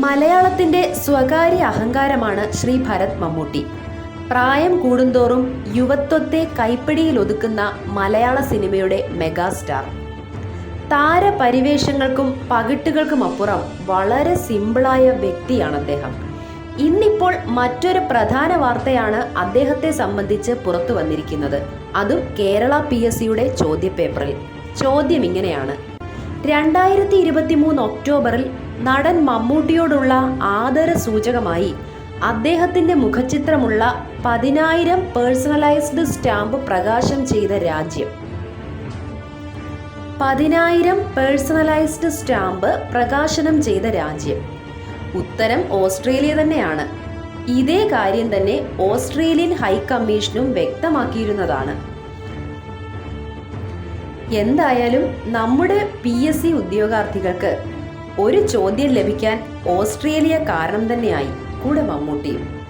മലയാളത്തിന്റെ സ്വകാര്യ അഹങ്കാരമാണ് ശ്രീ ഭരത് മമ്മൂട്ടി. പ്രായം കൂടുന്തോറും യുവത്വത്തെ കൈപ്പിടിയിൽ ഒതുക്കുന്ന മലയാള സിനിമയുടെ മെഗാസ്റ്റാർ. താരപരിവേഷങ്ങൾക്കും പകിട്ടുകൾക്കും അപ്പുറം വളരെ സിമ്പിളായ വ്യക്തിയാണ് അദ്ദേഹം. ഇന്നിപ്പോൾ മറ്റൊരു പ്രധാന വാർത്തയാണ് അദ്ദേഹത്തെ സംബന്ധിച്ച് പുറത്തു വന്നിരിക്കുന്നത്. അതും കേരള പി എസ് സിയുടെ ചോദ്യപേപ്പറിൽ. ചോദ്യം ഇങ്ങനെയാണ്. രണ്ടായിരത്തി ഇരുപത്തി മൂന്ന് ഒക്ടോബറിൽ നടൻ മമ്മൂട്ടിയോടുള്ള ആദര സൂചകമായി അദ്ദേഹത്തിന്റെ മുഖചിത്രമുള്ള പതിനായിരം പേഴ്സണലൈസ്ഡ് സ്റ്റാമ്പ് പ്രകാശം ചെയ്ത രാജ്യം. പതിനായിരം പേഴ്സണലൈസ്ഡ് സ്റ്റാമ്പ് പ്രകാശനം ചെയ്ത രാജ്യം. ഉത്തരം ഓസ്ട്രേലിയ തന്നെയാണ്. ഇതേ കാര്യം തന്നെ ഓസ്ട്രേലിയൻ ഹൈക്കമ്മീഷനും വ്യക്തമാക്കിയിരുന്നതാണ്. എന്തായാലും നമ്മുടെ പി എസ് സി ഉദ്യോഗാർത്ഥികൾക്ക് ഒരു ചോദ്യം ലഭിക്കാൻ ഓസ്ട്രേലിയ കാരണം തന്നെയായി. കൂടെ മമ്മൂട്ടിയും